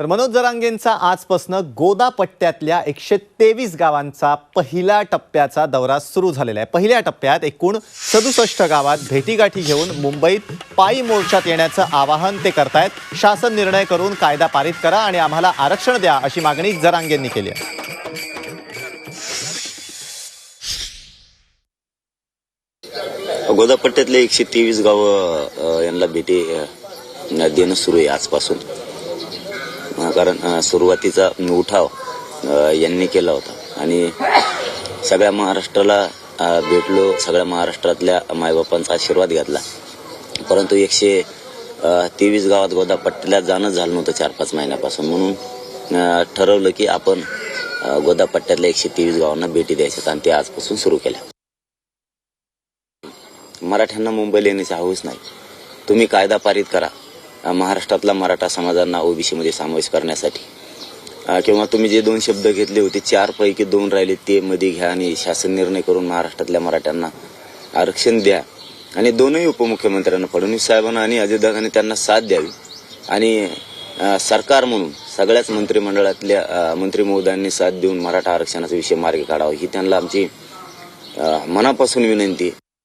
तर मनोज जरांगेंचा आजपासनं गोदापट्ट्यातल्या एकशे तेवीस गावांचा पहिल्या टप्प्याचा दौरा सुरू झालेला आहे. पहिल्या टप्प्यात एकूण सदुसष्ट गावात भेटीगाठी घेऊन मुंबईत पायी मोर्चात येण्याचं आवाहन ते करतायत. शासन निर्णय करून कायदा पारित करा आणि आम्हाला आरक्षण द्या अशी मागणी जरांगेंनी केली आहे. गोदापट्ट्यातले एकशे तेवीस गावं यांना भेटी देणं सुरू आहे आजपासून. कारण सुरुवातीचा उठाव यांनी केला होता. आणि सगळ्या महाराष्ट्राला भेटलो सगळ्या महाराष्ट्रातल्या मायबापांचा आशीर्वाद घेतला. परंतु एकशे तेवीस गावात गोदापट्ट्याला जाणं झालं नव्हतं चार पाच महिन्यापासून. म्हणून ठरवलं की आपण गोदापट्ट्यातल्या एकशे तेवीस गावांना भेटी द्यायच्यात आणि ते आजपासून सुरू केल्या. मराठ्यांना मुंबईला येण्याची हौस नाही. तुम्ही कायदा पारित करा. महाराष्ट्रातला मराठा समाजांना ओबीसीमध्ये समावेश करण्यासाठी. किंवा तुम्ही जे दोन शब्द घेतले होते चार पैकी दोन राहिले ते मध्ये घ्या आणि शासन निर्णय करून महाराष्ट्रातल्या मराठ्यांना आरक्षण द्या. आणि दोनही उपमुख्यमंत्र्यांना फडणवीस साहेबांना आणि अजितदादांनी त्यांना साथ द्यावी. आणि सरकार म्हणून सगळ्याच मंत्रिमंडळातल्या मंत्री महोदयांनी साथ देऊन मराठा आरक्षणाचा विषय मार्गी काढावा ही त्यांना आमची मनापासून विनंती